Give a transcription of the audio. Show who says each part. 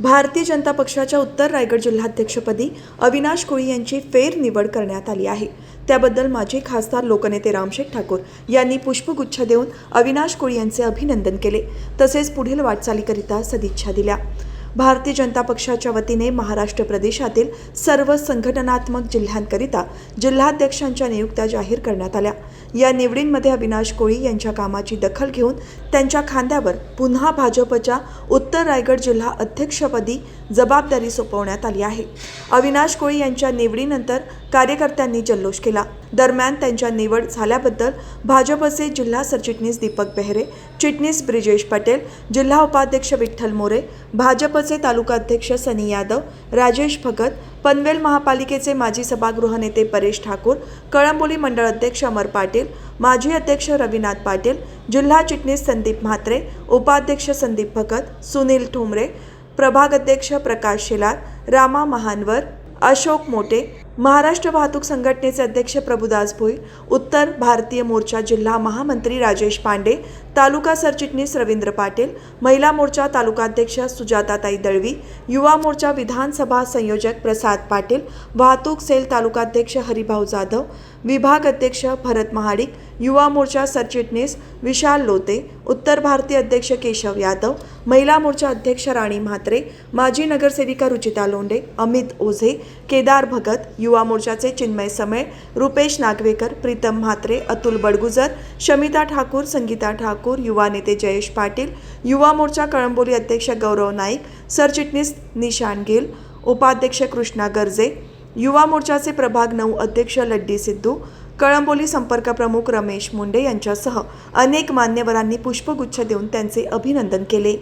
Speaker 1: भारतीय जनता पक्षाच्या उत्तर रायगड जिल्हाध्यक्षपदी अविनाश कोळी यांची फेरनिवड करण्यात आली आहे. त्याबद्दल माजी खासदार लोकनेते रामशेठ ठाकूर यांनी पुष्पगुच्छ देऊन अविनाश कोळी यांचे अभिनंदन केले. तसेच पुढील वाटचालीकरिता सदिच्छा दिल्या. भारतीय जनता पक्षाच्या वतीने महाराष्ट्र प्रदेशातील सर्व संघटनात्मक जिल्ह्यांकरिता जिल्हाध्यक्षांच्या नियुक्त्या जाहीर करण्यात आल्या. या निवडींमध्ये अविनाश कोळी यांच्या कामाची दखल घेऊन त्यांच्या खांद्यावर पुन्हा भाजपच्या उत्तर रायगड जिल्हा अध्यक्षपदी जबाबदारी सोपवण्यात आली आहे. अविनाश कोळी यांच्या निवडीनंतर कार्यकर्त्यांनी जल्लोष केला. दरम्यान त्यांच्या निवड झाल्याबद्दल भाजपचे जिल्हा सरचिटणीस दीपक बेहरे चिटणीस ब्रिजेश पटेल जिल्हा उपाध्यक्ष विठ्ठल मोरे भाजपचे तालुकाध्यक्ष सनी यादव राजेश भगत पनवेल महापालिकेचे माजी सभागृह नेते परेश ठाकूर कळंबोली मंडळ अध्यक्ष अमर पाटील माजी अध्यक्ष रविनाथ पाटील जिल्हा चिटणीस संदीप म्हात्रे उपाध्यक्ष संदीप भगत सुनील ठोंबरे प्रभाग अध्यक्ष प्रकाश शेलार रामा महानवर अशोक मोटे महाराष्ट्र वाहतूक संघटनेचे अध्यक्ष प्रभुदास भोई उत्तर भारतीय मोर्चा जिल्हा महामंत्री राजेश पांडे तालुका सरचिटणीस रवींद्र पाटील महिला मोर्चा तालुकाध्यक्ष सुजाताताई दळवी युवा मोर्चा विधानसभा संयोजक प्रसाद पाटील वाहतूक सेल तालुकाध्यक्ष हरिभाऊ जाधव विभाग अध्यक्ष भरत महाडिक युवा मोर्चा सरचिटणीस विशाल लोते उत्तर भारतीय अध्यक्ष केशव यादव महिला मोर्चा अध्यक्ष राणी म्हात्रे माजी नगरसेविका रुचिता लोंडे अमित ओझे केदार भगत युवा मोर्चाचे चिन्मय समय रुपेश नागवेकर प्रीतम म्हात्रे अतुल बडगुजर शमिता ठाकूर संगीता ठाकूर युवा नेते जयेश पाटील युवा मोर्चा कळंबोली अध्यक्ष गौरव नाईक सरचिटणीस निशान गिल उपाध्यक्ष कृष्णा गर्जे युवा मोर्चाचे प्रभाग नऊ अध्यक्ष लड्डी सिद्धू कळंबोली संपर्क प्रमुख रमेश मुंडे यांच्यासह अनेक मान्यवरांनी पुष्पगुच्छ देऊन त्यांचे अभिनंदन केले.